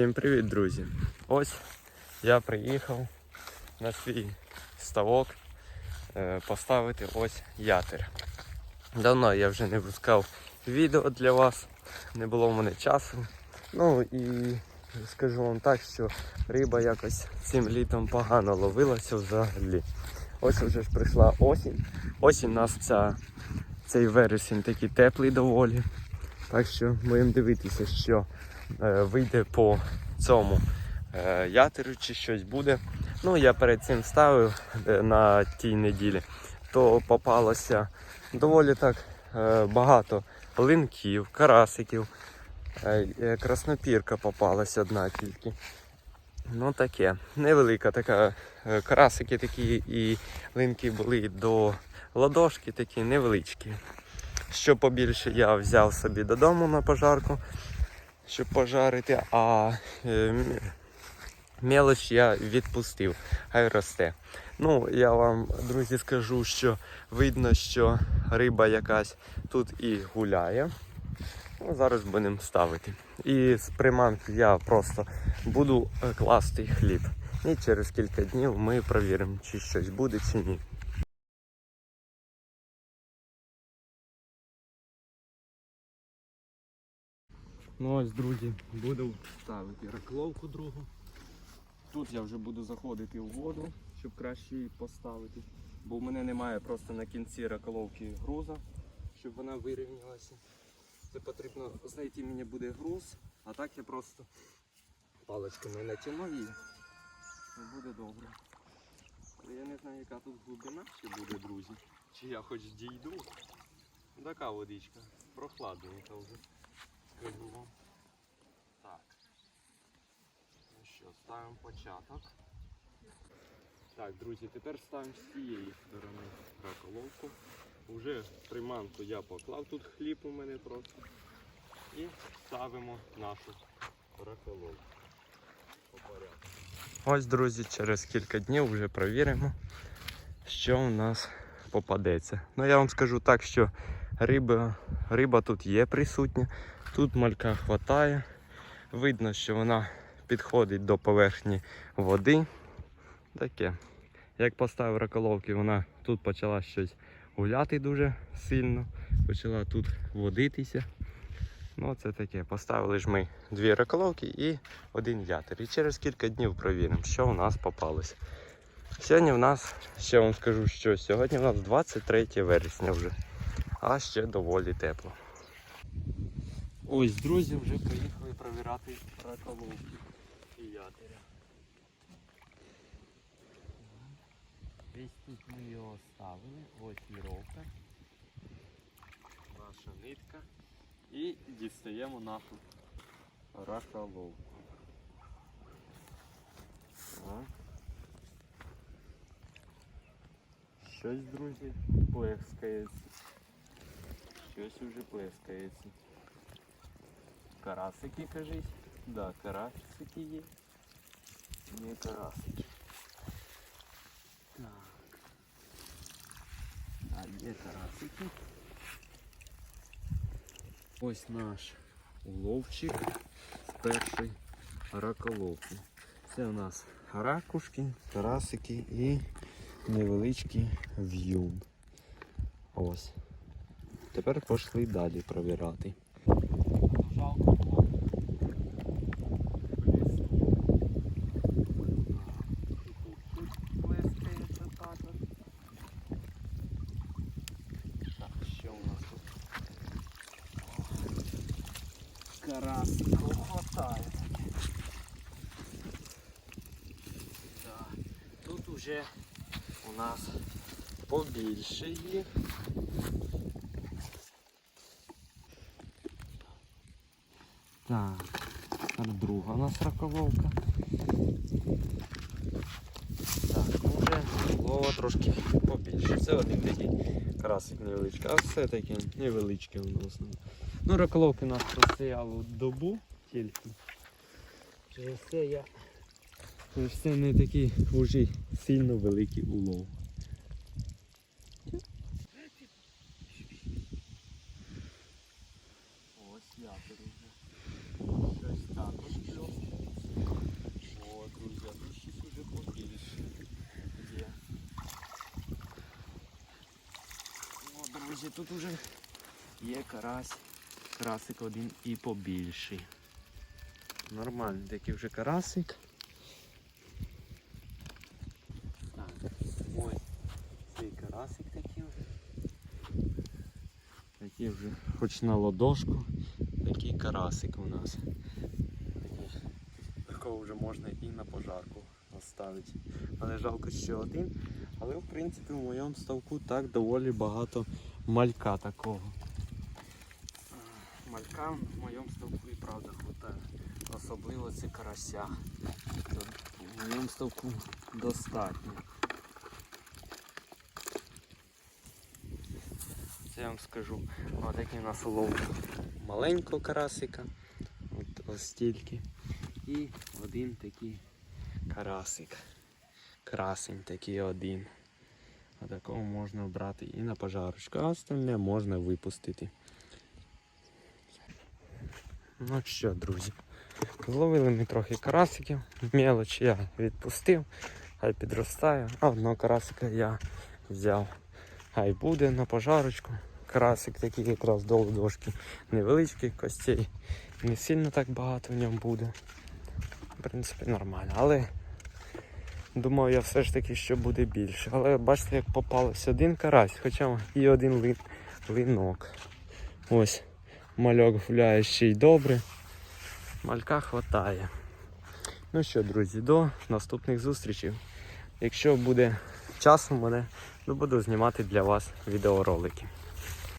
Всім привіт, друзі! Ось я приїхав на свій ставок е, поставити ось ятер. Давно я вже не випускав відео для вас, не було в мене часу. Ну і скажу вам так, що риба якось цим літом погано ловилася взагалі. Ось вже ж прийшла осінь. Осінь у нас ця, цей вересень такий теплий доволі. Так що будемо дивитися, що вийде по цьому е, ятеру чи щось буде. Ну, я перед цим ставив е, на тій неділі, то попалося доволі так е, багато линків, карасиків. Е, е, краснопірка попалась одна тільки. Ну таке. Невелика така. е, Карасики такі і линки були до ладошки, такі невеличкі. Що побільше я взяв собі додому на пожарку, щоб пожарити, а е, мелоч я відпустив, хай росте. Ну, я вам, друзі, скажу, що видно, що риба якась тут і гуляє. Ну, зараз будемо ставити. І з приманки я просто буду е, класти хліб. І через кілька днів ми провіримо, чи щось буде, чи ні. Ну ось, друзі, буду ставити ракловку другу. Тут я вже буду заходити в воду, щоб краще її поставити. Бо в мене немає просто на кінці раколовки груза, щоб вона вирівнялася. Це потрібно знайти мені буде груз, а так я просто паличками натягну і буде добре. Я не знаю, яка тут глибина ще буде, друзі. Чи я хоч дійду. Така водичка, прохладненька вже. Скажу. Так. Ну що, ставимо початок. Так, друзі, тепер ставимо з цієї сторони раколовку. Уже приманку я поклав, тут хліб у мене просто. І ставимо нашу раколовку. По. Ось, друзі, через кілька днів вже провіримо, що у нас попадеться. Ну я вам скажу так, що риба, риба тут є присутня, тут малька хватає. Видно, що вона підходить до поверхні води. Таке. Як поставив раколовки, вона тут почала щось гуляти дуже сильно, почала тут водитися. Ну, це таке. Поставили ж ми дві раколовки і один ятер. І через кілька днів провіримо, що у нас попалося. Сьогодні в нас, ще вам скажу, що сьогодні у нас 23 вересня вже, а ще доволі тепло. Ось, друзі, вже приїхали провірати раколовки і ятеря. Десь тут ми його ставили, ось віровка, наша нитка. І дістаємо нашу раколовку. Так. Щось, друзі, плескається. Щось уже плескається. Карасики, кажись. Да, карасики є. Не карасики. Так. А є карасики. Ось наш уловчик з першої раколовки. Це у нас ракушки, карасики і невеличкий в'юн. Ось. Тепер пішли далі провірати. Карасиков хватає. Так, тут уже у нас побільше їх. Так, тепер друга у нас ракововка. Так, ну вже лова трошки побільше. Це один такий красик невеличкий, а все таке невеличке у нас. Ну, раколовки у нас простояли добу тільки. Через це я. Це не такий вже сильно великий улов. п'ятеро вже. Шесть також плюс. О, друзі, ну щось уже побільше. О, друзі, тут уже є карась. Карасик один і побільший. Нормальний такий вже карасик. Так, ой, цей карасик такий вже. Такий вже хоч на ладошку такий карасик у нас. Такого вже можна і на пожарку оставити. Але жалко ще один. Але в принципі в моєму ставку так доволі багато малька такого. Малька в моєму ставку і правда хватає. Особливо це карася. В моєму ставку достатньо. Я вам скажу. Ось такий у нас улов маленького карасика. От ось стільки. І один такий карасик. Красень такий один. А такого можна брати і на пожарочку, а остальне можна випустити. Ну що, друзі, зловили ми трохи карасиків. Мелоч я відпустив, хай підростає, а одного карасика я взяв. Хай буде на пожарочку. Карасик такий якраз до ладошки невеличкий, костей не сильно так багато в ньому буде. В принципі, нормально. Але думав я все ж таки, що буде більше. Але бачите, як попалось один карась, хоча і один лин, линок. Ось мальок гуляє ще й добре. Малька хватає. Ну що, друзі, до наступних зустрічей. Якщо буде час у мене, то буду знімати для вас відеоролики.